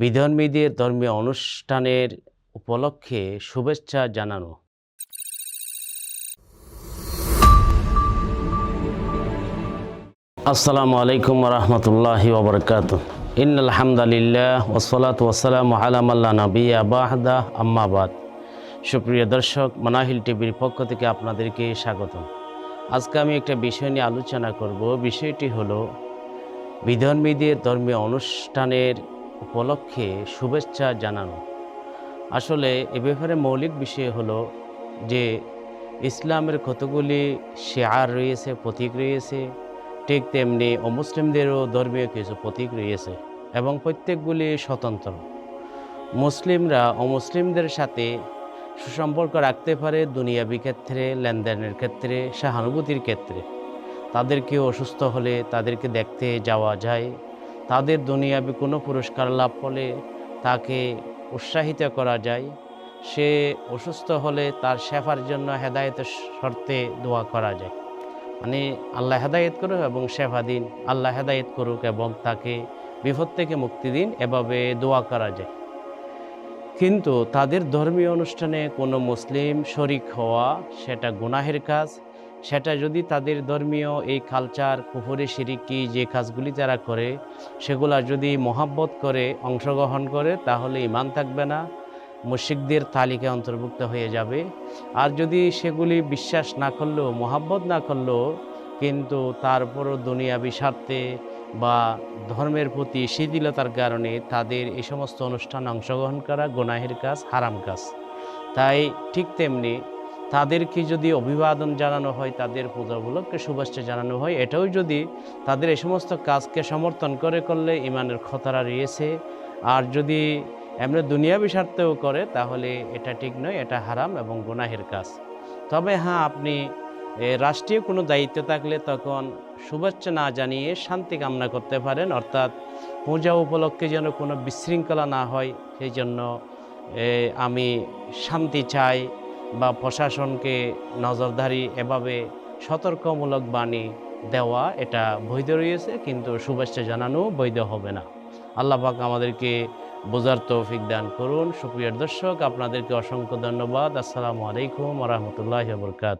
বিধর্মীদের ধর্মীয় অনুষ্ঠানের উপলক্ষে শুভেচ্ছা জানানো। আসসালামু আলাইকুম রহমতুল্লাহি ওবরকাত ইন আলহামদুলিল্লাহ ওসলাত ওসালাম আলামাল্লা নবী আবাহদা আম্মাবাদ সুপ্রিয় দর্শক, মানাহিল টিভির পক্ষ থেকে আপনাদেরকে স্বাগতম। আজকে আমি একটা বিষয় নিয়ে আলোচনা করব। বিষয়টি হলো বিধর্মীদের ধর্মীয় অনুষ্ঠানের উপলক্ষে শুভেচ্ছা জানানো। আসলে এ ব্যাপারে মৌলিক বিষয় হলো যে, ইসলামের কতগুলি শেয়ার রয়েছে, প্রতীক রয়েছে, ঠিক তেমনি অমুসলিমদেরও ধর্মীয় কিছু প্রতীক রয়েছে এবং প্রত্যেকগুলি স্বতন্ত্র। মুসলিমরা অমুসলিমদের সাথে সুসম্পর্ক রাখতে পারে দুনিয়াবি ক্ষেত্রে, লেনদেনের ক্ষেত্রে, সহানুভূতির ক্ষেত্রে। তাদেরকে অসুস্থ হলে তাদেরকে দেখতে যাওয়া যায়। তাদের দুনিয়াবি কোনো পুরস্কার লাভ হলে তাকে উৎসাহিত করা যায়। সে অসুস্থ হলে তার শেফার জন্য হেদায়েতের শর্তে দোয়া করা যায়। মানে আল্লাহ হেদায়েত করুক এবং শেফা দিন, আল্লাহ হেদায়েত করুক এবং তাকে বিপদ থেকে মুক্তি দিন এভাবে দোয়া করা যায়। কিন্তু তাদের ধর্মীয় অনুষ্ঠানে কোনো মুসলিম শরিক হওয়া সেটা গুনাহের কাজ সেটা যদি তাদের ধর্মীয় এই কালচার কুফরি, সিরিকি যে কাজগুলি তারা করে, সেগুলা যদি মহাব্বত করে, অংশগ্রহণ করে, তাহলে ইমান থাকবে না মুশিকদের তালিকায় অন্তর্ভুক্ত হয়ে যাবে। আর যদি সেগুলি বিশ্বাস না করলেও, মহাব্বত না করলেও, কিন্তু তারপরও দুনিয়াবি স্বার্থে বা ধর্মের প্রতি শিথিলতার কারণে তাদের এই সমস্ত অনুষ্ঠানে অংশগ্রহণ করা গোনাহের কাজ, হারাম কাজ। তাই ঠিক তেমনি তাদেরকে যদি অভিবাদন জানানো হয়, তাদের পূজা উপলক্ষে শুভেচ্ছা জানানো হয়, এটাও যদি তাদের এই সমস্ত কাজকে সমর্থন করে, করলে ইমানের খতরা রয়েছে। আর যদি এমনি দুনিয়াবি স্বার্থেও করে, তাহলে এটা ঠিক নয়, এটা হারাম এবং গুনাহের কাজ। তবে হ্যাঁ আপনি রাষ্ট্রীয় কোনো দায়িত্ব থাকলে তখন শুভেচ্ছা না জানিয়ে শান্তি কামনা করতে পারেন, অর্থাৎ পূজা উপলক্ষে যেন কোনো বিশৃঙ্খলা না হয়, সেই জন্য আমি শান্তি চাই। বা প্রশাসনকে নজরদারি এভাবে সতর্কমূলক বাণী দেওয়া এটা বৈধ রয়েছে, কিন্তু শুভেচ্ছা জানানো বৈধ হবে না। আল্লাহ পাক আমাদেরকে বোঝার তৌফিক দান করুন। সুপ্রিয় দর্শক, আপনাদেরকে অসংখ্য ধন্যবাদ। আসসালামু আলাইকুম রহমতুল্লাহ বরকাত